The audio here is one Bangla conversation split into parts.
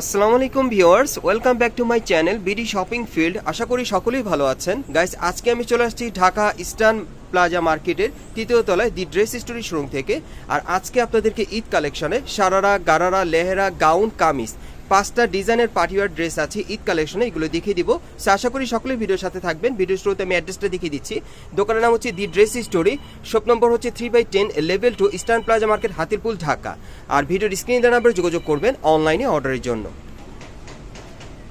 আসসালামু আলাইকুম viewers, welcome back to my channel BD shopping field. আশা করি সকলেই ভালো আছেন। গাইস, আজকে আমি চলে আসছি ঢাকা ইস্টার্ন প্লাজা মার্কেটের তৃতীয় তলায় দি ড্রেস স্টোরি শোরুম থেকে। আর আজকে আপনাদেরকে ঈদ কালেকশনে সারারা, গারারা, লেহেরা, গাউন, কামিজ পাঁচটা ডিজাইনের পার্টিওয়ার ড্রেস আছে, ঈদ কালেকশনে, এগুলো দেখিয়ে দিব। সো আশা করি সকলেই ভিডিওর সাথে থাকবেন। ভিডিও শুরুতে আমি অ্যাড্রেসটা দেখিয়ে দিচ্ছি। দোকানের নাম হচ্ছে the dress story shop number হচ্ছে three by ten level two Eastern Plaza market Hatirpool, Dhaka. আর ভিডিওর স্ক্রিন নাম্বারে যোগাযোগ করবেন অনলাইনে অর্ডারের জন্য।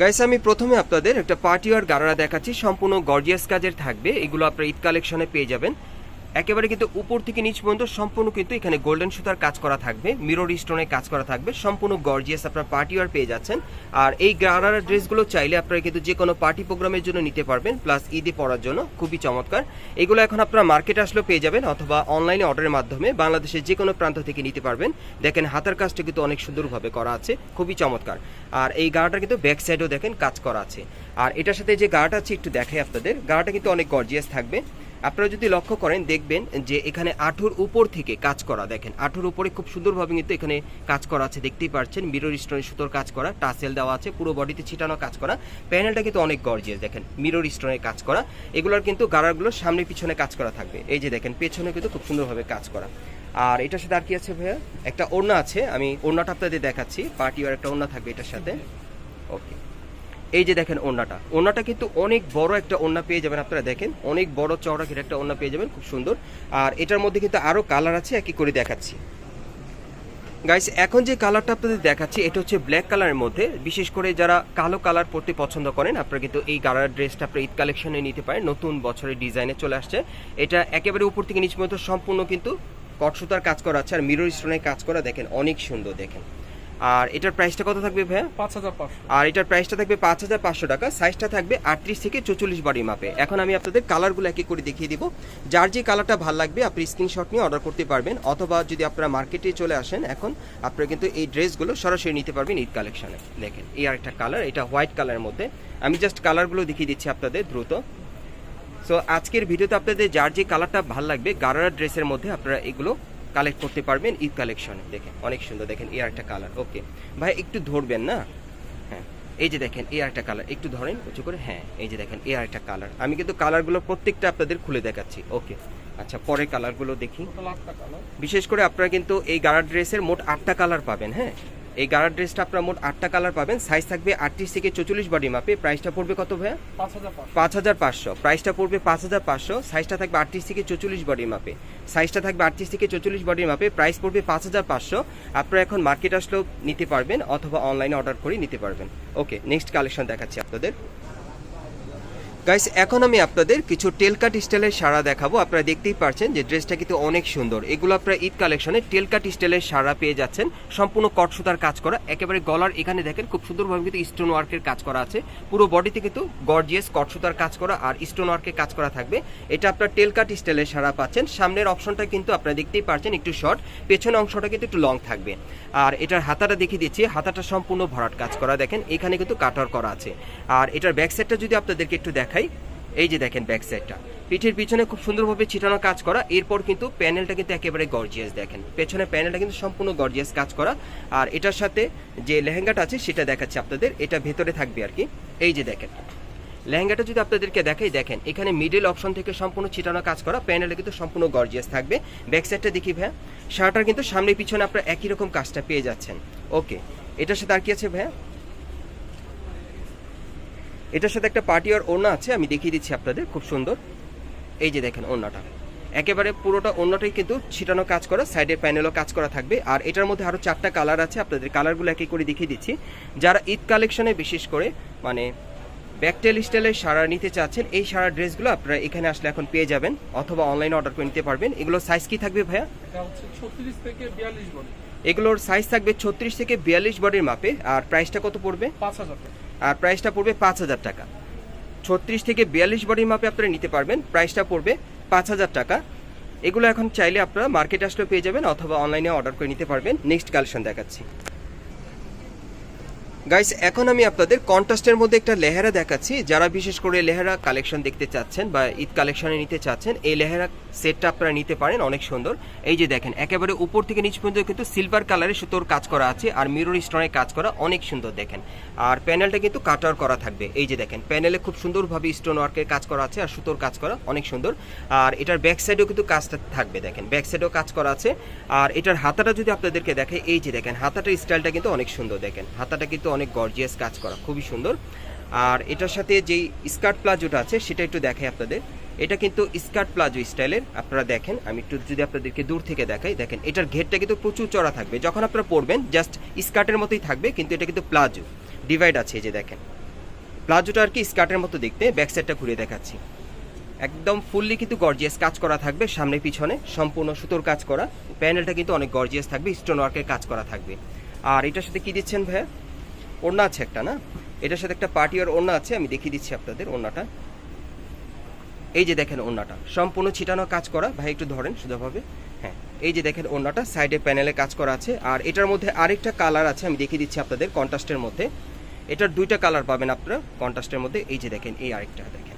গাইস আমি প্রথমে আপনাদের একটা পার্টিওয়ার গারারা দেখাচ্ছি। সম্পূর্ণ গর্জিয়াস কাজের থাকবে। এগুলো আপনারা ঈদ কালেকশনে পেয়ে যাবেন। একেবারে কিন্তু উপর থেকে নিচ পর্যন্ত সম্পূর্ণ কিন্তু এখানে গোল্ডেন সুতার কাজ করা থাকবে মিরর স্টোনে কাজ করা থাকবে, সম্পূর্ণ গর্জিয়াস আপনার পার্টি ওয়ার পেয়ে যাচ্ছেন। আর এই গারারা ড্রেসগুলো চাইলে আপনারা কিন্তু যে কোনো পার্টি প্রোগ্রামের জন্য নিতে পারবেন প্লাস ঈদে পরার জন্য, খুবই চমৎকার। এগুলো এখন আপনারা মার্কেটে আসলেও পেয়ে যাবেন অথবা অনলাইনে অর্ডারের মাধ্যমে বাংলাদেশের যে কোনো প্রান্ত থেকে নিতে পারবেন। দেখেন হাতের কাজটা কিন্তু অনেক সুন্দরভাবে করা আছে, খুবই চমৎকার। আর এই গাড়াটা কিন্তু ব্যাক সাইডেও দেখেন কাজ করা আছে। আর এটার সাথে যে গাড়াটা আছে, একটু দেখাই আপনাদের। গাড়াটা কিন্তু অনেক গর্জিয়াস থাকবে। আপনারা যদি লক্ষ্য করেন, দেখবেন যে এখানে আঠুর উপর থেকে কাজ করা, দেখেন, আঠুর উপরে খুব সুন্দরভাবে কিন্তু এখানে কাজ করা আছে, দেখতেই পাচ্ছেন মিরর স্টোনের সুতোর কাজ করা, টাসেল দেওয়া আছে, পুরো বডিতে ছিটানো কাজ করা। প্যানেলটা কিন্তু অনেক গর্জিয়াস দেখেন মিরর স্টোনের কাজ করা। এগুলোর কিন্তু গাড়াগুলো সামনে পিছনে কাজ করা থাকবে। এই যে দেখেন, পেছনে কিন্তু খুব সুন্দরভাবে কাজ করা। আর এটার সাথে আর কি আছে ভাইয়া? একটা ওড়না আছে, আমি ওড়নাটা আপনাদের দেখাচ্ছি। পার্টি একটা ওড়না থাকবে এটার সাথে। ওকে এই যে দেখেন ওড়নাটা। ওড়নাটা কিন্তু অনেক বড় একটা ওড়না পেয়ে যাবেন আপনারা দেখেন। অনেক বড় চওড়া ঘের একটা ওড়না পেয়ে যাবেন, খুব সুন্দর। আর এটার মধ্যে কিন্তু আরও কালার আছে, একই করে দেখাচ্ছি। গাইস এখন যে কালারটা আপনাদের দেখাচ্ছি, এটা হচ্ছে ব্ল্যাক কালারের মধ্যে। বিশেষ করে যারা কালো কালার পরতে পছন্দ করেন, আপনারা কিন্তু এই গালার ড্রেসটা আপনারা ঈদ কালেকশনে নিতে পারেন। নতুন বছরের ডিজাইনে চলে আসছে। এটা একেবারে উপর থেকে নিচ পর্যন্ত সম্পূর্ণ কিন্তু কটসুতার কাজ করা আছে, আর মিরর স্টোনের কাজ করা, দেখেন, অনেক সুন্দর, দেখেন। আর এটার প্রাইসটা কত থাকবে ভাইয়া? পাঁচ হাজার পাঁচশো। আর এটার প্রাইসটা থাকবে পাঁচ হাজার পাঁচশো টাকা সাইজটা থাকবে আটত্রিশ থেকে চৌচল্লিশ বাড়ি মাপে এখন আমি আপনাদের কালারগুলো এক করে দেখিয়ে দিব। যার যে কালারটা ভালো লাগবে আপনি স্ক্রিনশট নিয়ে অর্ডার করতে পারবেন অথবা যদি আপনারা মার্কেটে চলে আসেন এখন আপনারা কিন্তু এই ড্রেসগুলো সরাসরি নিতে পারবেন ঈদ কালেকশনে দেখেন এই আরেকটা কালার এটা হোয়াইট কালারের মধ্যে। আমি জাস্ট কালারগুলো দেখিয়ে দিচ্ছি আপনাদের দ্রুত। সো আজকের ভিডিওতে আপনাদের যার যে কালারটা ভালো লাগবে গারারা ড্রেসের মধ্যে আপনারা এগুলো কালেক্ট করতে পারবেন ঈদ কালেকশনে দেখেন অনেক সুন্দর। দেখেন এর একটা কালার ওকে ভাই একটু ধরবেন না? হ্যাঁ। এই যে দেখেন এর একটা কালার একটু ধরেন উঁচু করে। হ্যাঁ এই যে দেখেন এর একটা কালার আমি কিন্তু কালারগুলো প্রত্যেকটা আপনাদের খুলে দেখাচ্ছি। ওকে আচ্ছা পরের কালারগুলো দেখি। বিশেষ করে আপনারা কিন্তু এই গাড়া ড্রেসের মোট আটটা কালার পাবেন হ্যাঁ? এই গাড়ার ড্রেসটা আপনারা মোট আটটা কালার পাবেন। সাইজ থাকবে আটত্রিশ থেকে চৌচল্লিশ বডি মাপে। প্রাইসটা পড়বে কত ভাইয়া? পাঁচ হাজার পাঁচশো। পাঁচ হাজার পাঁচশো। প্রাইসটা পড়বে পাঁচ হাজার পাঁচশো। সাইজটা থাকবে আটত্রিশ থেকে চৌচল্লিশ বডি মাপে। সাইজটা থাকবে আটত্রিশ থেকে চৌচল্লিশ বডি মাপে। প্রাইস পড়বে পাঁচ হাজার পাঁচশো। আপনারা এখন মার্কেট আসলেও নিতে পারবেন অথবা অনলাইনে অর্ডার করে নিতে পারবেন। ওকে নেক্সট কালেকশন দেখাচ্ছি আপনাদের। গাইস এখন আমি আপনাদের কিছু টেলকাট স্টাইলের সারা দেখাবো। আপনারা দেখতেই পারছেন যে ড্রেসটা কিন্তু অনেক সুন্দর। এগুলো আপনারা ঈদ কালেকশনে টেলকাট স্টাইলের সারা পেয়ে যাচ্ছেন। সম্পূর্ণ কট সুতার কাজ করা। একেবারে গলার এখানে দেখেন খুব সুন্দরভাবে কিন্তু স্টোন ওয়ার্কের কাজ করা আছে। পুরো বডিতে কিন্তু গর্জিয়াস কট সুতার কাজ করা আর স্টোন ওয়ার্কের কাজ করা থাকবে। এটা আপনার টেলকাট স্টাইলের সারা পাচ্ছেন। সামনের অপশনটা কিন্তু আপনারা দেখতেই পারছেন একটু শর্ট পেছনে অংশটা কিন্তু একটু লং থাকবে। আর এটার হাতাটা দেখিয়ে দিচ্ছি। হাতাটা সম্পূর্ণ ভরাট কাজ করা। দেখেন এখানে কিন্তু কাটার করা আছে। আর এটার ব্যাক সাইডটা যদি আপনাদেরকে একটু দেখাই। এই যে দেখেন ব্যাক সাইডটা পিঠের পিছনে খুব সুন্দরভাবে ছিটানো কাজ করা। এরপর কিন্তু প্যানেলটা কিন্তু একেবারে গর্জিয়াস দেখেন। পেছনে প্যানেলটা কিন্তু সম্পূর্ণ গর্জিয়াস কাজ করা। আর এটার সাথে যে লেহেঙ্গাটা আছে, সেটা দেখাচ্ছে আপনাদের। এটা ভেতরে থাকবে আর কি। এই যে দেখেন। লেহেঙ্গাটা যদি আপনাদেরকে দেখাই, দেখেন, এখানে মিডল অপশন থেকে সম্পূর্ণ ছিটানো কাজ করা। প্যানেলে কিন্তু সম্পূর্ণ গর্জিয়াস থাকবে। ব্যাক সাইডটা দেখি ভাইয়া। শার্টার কিন্তু সামনে পিছনে আপনারা একই রকম কাজটা পেয়ে যাচ্ছেন। ওকে এটার সাথে আর কি আছে ভাইয়া? এটার সাথে একটা পার্টি আর ওড়না আছে আমি দেখিয়ে দিচ্ছি আপনাদের খুব সুন্দর। এই যে দেখেন ওড়নাটা। একেবারে পুরোটা ওড়নাটাই কিন্তু ছিটানো কাজ করা সাইডের প্যানেলও কাজ করা থাকবে। আর এটার মধ্যে আরও চারটা কালার আছে আপনাদের কালারগুলো একই করে দেখিয়ে দিচ্ছি। যারা ঈদ কালেকশনে বিশেষ করে মানে ব্যাকটেল স্টাইলের সারা নিতে চাচ্ছেন এই সারা ড্রেসগুলো আপনারা এখানে আসলে এখন পেয়ে যাবেন অথবা অনলাইনে অর্ডার করে নিতে পারবেন। এগুলো সাইজ কি থাকবে ভাইয়া? এটা হচ্ছে ছত্রিশ থেকে বিয়াল্লিশ বডি এগুলোর সাইজ থাকবে ছত্রিশ থেকে বিয়াল্লিশ বডির মাপে আর প্রাইসটা কত পড়বে? পাঁচ হাজার আর প্রাইসটা পড়বে পাঁচ হাজার টাকা। ছত্রিশ থেকে বিয়াল্লিশ বডি মাপে আপনারা নিতে পারবেন। প্রাইসটা পড়বে পাঁচ হাজার টাকা। এগুলো এখন চাইলে আপনারা মার্কেট আসলে পেয়ে যাবেন অথবা অনলাইনে অর্ডার করে নিতে পারবেন। নেক্সট কালেকশন দেখাচ্ছি। গাইস এখন আমি আপনাদের কন্ট্রাস্টের মধ্যে একটা লেহেরা দেখাচ্ছি। যারা বিশেষ করে লেহেরা কালেকশন দেখতে চাচ্ছেন বা ঈদ কালেকশনে নিতে চাচ্ছেন, এই লেহেরা সেটটা আপনারা নিতে পারেন, অনেক সুন্দর। এই যে দেখেন, একেবারে উপর থেকে নিচ পর্যন্ত কিন্তু সিলভার কালারের সুতোর কাজ করা আছে আর মিরর স্টোনের কাজ করা অনেক সুন্দর দেখেন। আর প্যানেলটা কিন্তু কাটার করা থাকবে। এই যে দেখেন প্যানেলে খুব সুন্দরভাবে স্টোন ওয়ার্কের কাজ করা আছে আর সুতোর কাজ করা অনেক সুন্দর। আর এটার ব্যাক সাইডেও কিন্তু কাজটা থাকবে দেখেন ব্যাক সাইডেও কাজ করা আছে। আর এটার হাতাটা যদি আপনাদেরকে দেখে এই যে দেখেন, হাতাটার স্টাইলটা কিন্তু অনেক সুন্দর দেখেন। হাতাটা কিন্তু অনেক গর্জিয়াস কাজ করা, খুবই সুন্দর। আর এটার সাথে যেই স্কার্ট প্লাজোটা আছে, সেটা একটু দেখাই আপনাদের। এটা কিন্তু স্কার্ট প্লাজো স্টাইলের আপনারা দেখেন, আমি একটু যদি আপনাদেরকে দূর থেকে দেখাই, দেখেন, এটার ঘেরটা কিন্তু প্রচুর চড়া থাকবে। যখন আপনারা পরবেন জাস্ট স্কার্টের মতোই থাকবে, কিন্তু এটা কিন্তু প্লাজো ডিভাইড আছে যে দেখেন। প্লাজোটা আর কি স্কার্টের মতো দেখতে ব্যাক সাইডটা ঘুরিয়ে দেখাচ্ছি। একদম ফুললি কিন্তু গর্জিয়াস কাজ করা থাকবে, সামনে পিছনে, সম্পূর্ণ সুতোর কাজ করা। প্যানেলটা কিন্তু অনেক গর্জিয়াস থাকবে স্টোন ওয়ার্কের কাজ করা থাকবে। আর এটার সাথে কি দিচ্ছেন ভাইয়া? ওড়না আছে একটা, না? এটার সাথে একটা পার্টি আর ওড়না আছে, আমি দেখিয়ে দিচ্ছি আপনাদের ওড়নাটা। এই যে দেখেন ওড়নাটা, সম্পূর্ণ ছিটানো কাজ করা। ভাই, একটু ধরেন শুধুভাবে হ্যাঁ এই যে দেখেন ওড়নাটা সাইডে প্যানেলে কাজ করা আছে। আর এটার মধ্যে আরেকটা কালার আছে, আমি দেখিয়ে দিচ্ছি আপনাদের কন্ট্রাস্টের মধ্যে। এটার দুইটা কালার পাবেন আপনারা কন্ট্রাস্টের মধ্যে। এই যে দেখেন, এই আরেকটা দেখেন।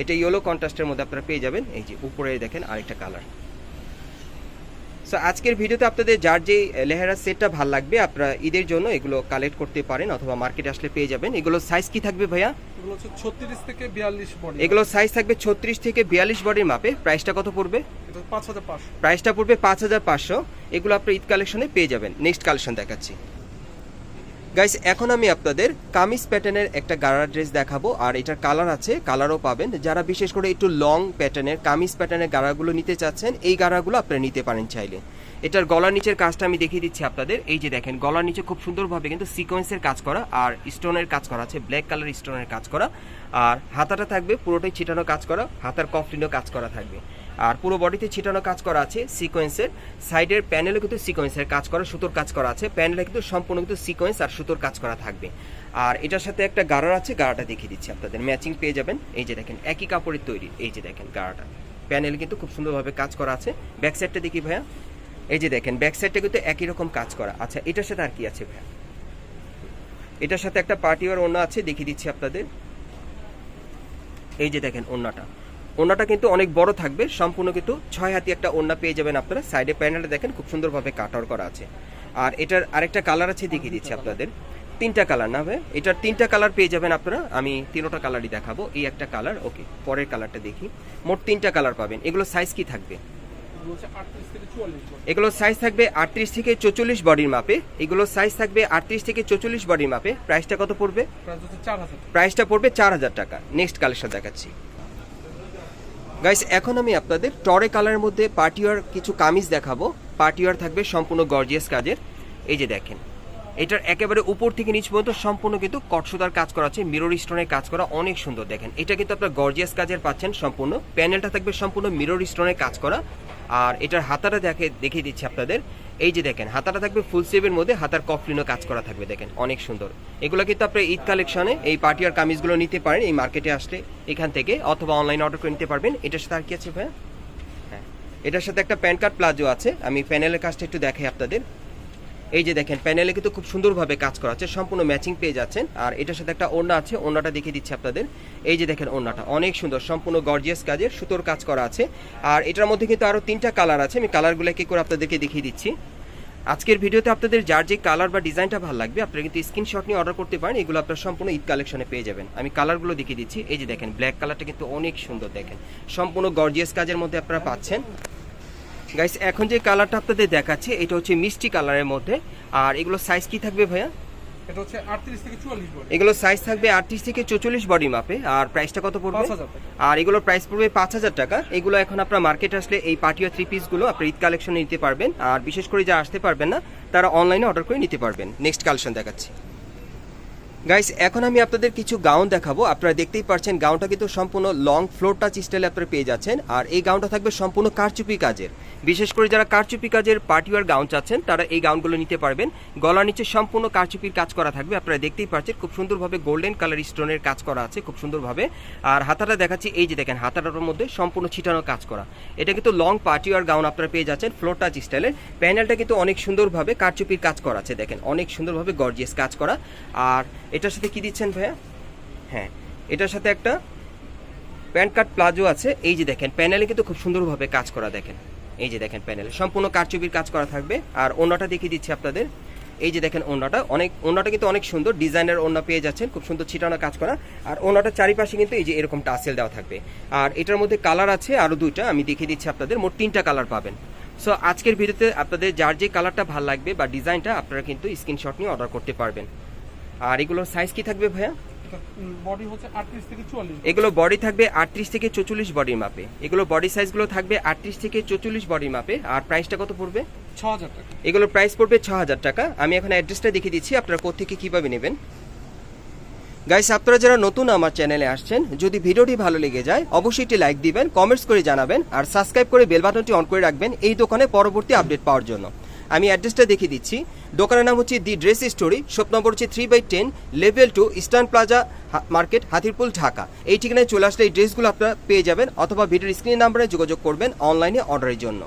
এটা ইয়েলো কন্ট্রাস্টের মধ্যে আপনারা পেয়ে যাবেন। এই যে উপরে দেখেন আরেকটা কালার সো আজকের ভিডিওতে আপনাদের যার যে লেহেরা সেটটা ভালো লাগবে আপনারা ঈদের জন্য এগুলো কালেক্ট করতে পারেন অথবা মার্কেটে আসলে পেয়ে যাবেন। এগুলো সাইজ কি থাকবে ভাইয়া? এগুলো হচ্ছে ছত্রিশ থেকে বিয়াল্লিশ বডি এগুলো সাইজ থাকবে ছত্রিশ থেকে বিয়াল্লিশ বডির মাপে প্রাইসটা কত পড়বে? এটা পাঁচ হাজার পাঁচশো। প্রাইসটা পড়বে পাঁচ হাজার পাঁচশো। এগুলো আপনার ঈদ কালেকশনে পেয়ে যাবেন। নেক্সট কালেকশন দেখাচ্ছি। গাইস এখন আমি আপনাদের কামিজ প্যাটার্নের একটা গাড়া ড্রেস দেখাবো, আর এটার কালার আছে কালারও পাবেন। যারা বিশেষ করে একটু লং প্যাটার্নের কামিজ প্যাটার্নের গাড়াগুলো নিতে চাচ্ছেন, এই গাড়াগুলো আপনারা নিতে পারেন চাইলে। এটার গলার নিচের কাজটা আমি দেখিয়ে দিচ্ছি আপনাদের। এই যে দেখেন, গলার নিচে খুব সুন্দরভাবে কিন্তু সিকোয়েন্সের কাজ করা, আর স্টোনের কাজ করা আছে ব্ল্যাক কালার স্টোনের কাজ করা। আর হাতাটা থাকবে, পুরোটাই ছিটানো কাজ করা, হাতার কফলিনও কাজ করা থাকবে। আর পুরো বডিতে ছিটানো কাজ করা আছে সিকোয়েন্সের সাইডের প্যানেলে কিন্তু সিকোয়েন্সের কাজ করা, সুতোর কাজ করা আছে। প্যানেলে কিন্তু সম্পূর্ণ কিন্তু সিকোয়েন্স আর সুতোর কাজ করা থাকবে। আর এটার সাথে একটা গাড়ার আছে গাড়াটা দেখিয়ে দিচ্ছি আপনাদের। ম্যাচিং পেয়ে যাবেন। এই যে দেখেন, একই কাপড়ের তৈরি। এই যে দেখেন গাড়াটা প্যানেল কিন্তু খুব সুন্দরভাবে কাজ করা আছে। ব্যাক সাইডটা দেখি ভাইয়া। এই যে দেখেন ব্যাক সাইডটা কিন্তু একই রকম কাজ করা। আচ্ছা এটার সাথে আর কি আছে ভাইয়া? এটার সাথে একটা পার্টি ওয়ার ওড়না আছে, দেখিয়ে দিচ্ছি আপনাদের। এই যে দেখেন, ওড়নাটা। ওড়নাটা কিন্তু অনেক বড় থাকবে সম্পূর্ণ কিন্তু ছয় হাতি একটা ওড়না পেয়ে যাবেন আপনারা। সাইডে প্যানেলটা দেখেন খুব সুন্দরভাবে কাটার করা আছে। আর এটার আরেকটা কালার আছে দেখিয়ে দিচ্ছি আপনাদের। তিনটা কালার না ভাই? এটার তিনটা কালার পেয়ে যাবেন আপনারা আমি তিনোটা কালারই দেখাবো। এই একটা কালার ওকে পরের কালারটা দেখি। মোট তিনটা কালার পাবেন। এগুলো সাইজ কি থাকবে? এগুলো সাইজ থাকবে আটত্রিশ থেকে চৌচল্লিশ বডির মাপে। এগুলো সাইজ থাকবে আটত্রিশ থেকে চৌচল্লিশ বডির মাপে। প্রাইসটা কত পড়বে? প্রাইসটা পড়বে চার হাজার টাকা। নেক্সট কালেকশন দেখাচ্ছি। গাইস এখন আমি আপনাদের টরে কালারের মধ্যে পার্টিওয়ার কিছু কামিজ দেখাবো। পার্টিওয়ার থাকবে সম্পূর্ণ গর্জিয়াস কাজের। এই যে দেখেন, এটার একেবারে উপর থেকে নিচ পর্যন্ত সম্পূর্ণ কিন্তু কটসুতার কাজ করা আছে মিরর স্টোনের কাজ করা অনেক সুন্দর দেখেন। এটা কিন্তু আপনার গর্জিয়াস কাজের পাচ্ছেন, সম্পূর্ণ। প্যানেলটা থাকবে সম্পূর্ণ মিরর স্টোনের কাজ করা। আর এটার হাতাটা দেখে, দেখিয়ে দিচ্ছি আপনাদের। এই যে দেখেন, হাতাটা থাকবে ফুল সেভের মধ্যে, হাতার কফলিনও কাজ করা থাকবে, দেখেন, অনেক সুন্দর। এগুলো কিন্তু আপনি ঈদ কালেকশনে এই পার্টি আর কামিজগুলো নিতে পারেন, এই মার্কেটে আসলে এখান থেকে, অথবা অনলাইন অর্ডার করে নিতে পারবেন। এটার সাথে আর কি আছে ভাইয়া? হ্যাঁ এটার সাথে একটা প্যান্ট কার্ড প্লাজো আছে, আমি প্যানেলের কাজটা একটু দেখাই আপনাদের। এই যে দেখেন প্যানেলে কিন্তু খুব সুন্দরভাবে কাজ করা আছে, সম্পূর্ণ ম্যাচিং পেয়ে যাচ্ছেন। আর এটার সাথে একটা ওড়না আছে, ওড়নাটা দেখিয়ে দিচ্ছি আপনাদের। এই যে দেখেন ওড়নাটা, অনেক সুন্দর, সম্পূর্ণ গর্জিয়াস কাজের সুতোর কাজ করা আছে। আর এটার মধ্যে কিন্তু আরও তিনটা কালার আছে, আমি কালারগুলো কি করে আপনাদেরকে দেখিয়ে দিচ্ছি। আজকের ভিডিওতে আপনাদের যার যে কালার বা ডিজাইনটা ভালো লাগবে, আপনারা কিন্তু স্ক্রিনশট নিয়ে অর্ডার করতে পারেন, এগুলো আপনারা সম্পূর্ণ ঈদ কালেকশনে পেয়ে যাবেন। আমি কালারগুলো দেখিয়ে দিচ্ছি, এই যে দেখেন ব্ল্যাক কালারটা কিন্তু অনেক সুন্দর দেখেন। সম্পূর্ণ গর্জিয়াস কাজের মধ্যে আপনারা পাচ্ছেন। গাইস এখন যে কালারটা আপনাদের দেখাচ্ছি এটা হচ্ছে মিষ্টি কালারের মধ্যে। আর এগুলো সাইজ কি থাকবে ভাইয়া? এটা হচ্ছে আটত্রিশ থেকে চুয়াল্লিশ বডি এগুলো সাইজ থাকবে আটত্রিশ থেকে চৌচল্লিশ বডি মাপে। আর প্রাইসটা কত পড়বে? পাঁচ হাজার টাকা। আর এগুলোর প্রাইস পড়বে পাঁচ হাজার টাকা। এগুলো এখন আপনার মার্কেটে আসলে এই পার্টি থ্রি পিসগুলো আপনার ঈদ কালেকশনে নিতে পারবেন। আর বিশেষ করে যা আসতে পারবেন না তারা অনলাইনে অর্ডার করে নিতে পারবেন। নেক্সট কালেকশন দেখাচ্ছি। গাইস এখন আমি আপনাদের কিছু গাউন দেখাবো। আপনারা দেখতেই পারছেন গাউনটা কিন্তু সম্পূর্ণ লং ফ্লোর টাচ স্টাইলে আপনারা পেয়ে যাচ্ছেন। আর এই গাউনটা থাকবে সম্পূর্ণ কারচুপি কাজের। বিশেষ করে যারা কারচুপি কাজের পার্টিওয়ার গাউন চাচ্ছেন, তারা এই গাউনগুলো নিতে পারবেন। গলার নিচে সম্পূর্ণ কারচুপির কাজ করা থাকবে। আপনারা দেখতেই পাচ্ছেন খুব সুন্দরভাবে গোল্ডেন কালার স্টোনের কাজ করা আছে খুব সুন্দরভাবে। আর হাতাটা দেখাচ্ছি, এই যে দেখেন, হাতাটার মধ্যে সম্পূর্ণ ছিটানো কাজ করা। এটা কিন্তু লং পার্টিওয়ার গাউন আপনারা পেয়ে যাচ্ছেন ফ্লোর টাচ স্টাইলের প্যানেলটা কিন্তু অনেক সুন্দরভাবে কারচুপির কাজ করা আছে, দেখেন, অনেক সুন্দরভাবে গর্জিয়াস কাজ করা। আর এটার সাথে কি দিচ্ছেন ভাইয়া? হ্যাঁ এটার সাথে একটা প্যান্ট কাট প্লাজো আছে। এই যে দেখেন, প্যানেলে কিন্তু খুব সুন্দরভাবে কাজ করা দেখেন। এই যে দেখেন প্যানেলে, সম্পূর্ণ কারচুপির কাজ করা থাকবে। আর ওনাটা দেখিয়ে দিচ্ছি আপনাদের। এই যে দেখেন ওনাটা অনেক ওনাটা কিন্তু অনেক সুন্দর। ডিজাইনের ওনা পেয়ে যাচ্ছেন, খুব সুন্দর ছিটানো কাজ করা। আর ওনাটার চারিপাশে কিন্তু এই যে এরকম টাসেল দেওয়া থাকবে। আর এটার মধ্যে কালার আছে আরও দুইটা, আমি দেখিয়ে দিচ্ছি আপনাদের। মোট তিনটা কালার পাবেন। সো, আজকের ভিডিওতে আপনাদের যার যে কালারটা ভালো লাগবে বা ডিজাইনটা, আপনারা কিন্তু স্ক্রিনশট নিয়ে অর্ডার করতে পারবেন। আর এগুলোর সাইজ কি থাকবে ভাইয়া? বডি হচ্ছে থেকে এগুলো বডি থাকবে আটত্রিশ থেকে চৌচল্লিশ বডির মাপে এগুলো বডি সাইজগুলো থাকবে আটত্রিশ থেকে চৌচল্লিশ বডির মাপে আর প্রাইসটা কত পড়বে? ছ টাকা। এগুলোর প্রাইস পড়বে ছ হাজার টাকা। আমি এখন অ্যাড্রেসটা দেখিয়ে দিচ্ছি আপনারা কোথেকে কীভাবে নেবেন। গাইস আপনারা যারা নতুন আমার চ্যানেলে আসছেন যদি ভিডিওটি ভালো লেগে যায় অবশ্যই একটি লাইক দিবেন কমেন্টস করে জানাবেন আর সাবস্ক্রাইব করে বেল বাটনটি অন করে রাখবেন এই দোকানে পরবর্তী আপডেট পাওয়ার জন্য। আমি অ্যাড্রেসটা দেখিয়ে দিচ্ছি। দোকানের নাম হচ্ছে the dress story shop number হচ্ছে three by ten level two Eastern Plaza market Hatirpool, Dhaka. এই ঠিকানায় চলে আসলে এই ড্রেসগুলো আপনারা পেয়ে যাবেন, অথবা ভিডিওর স্ক্রিন নাম্বারে যোগাযোগ করবেন অনলাইনে অর্ডারের জন্য।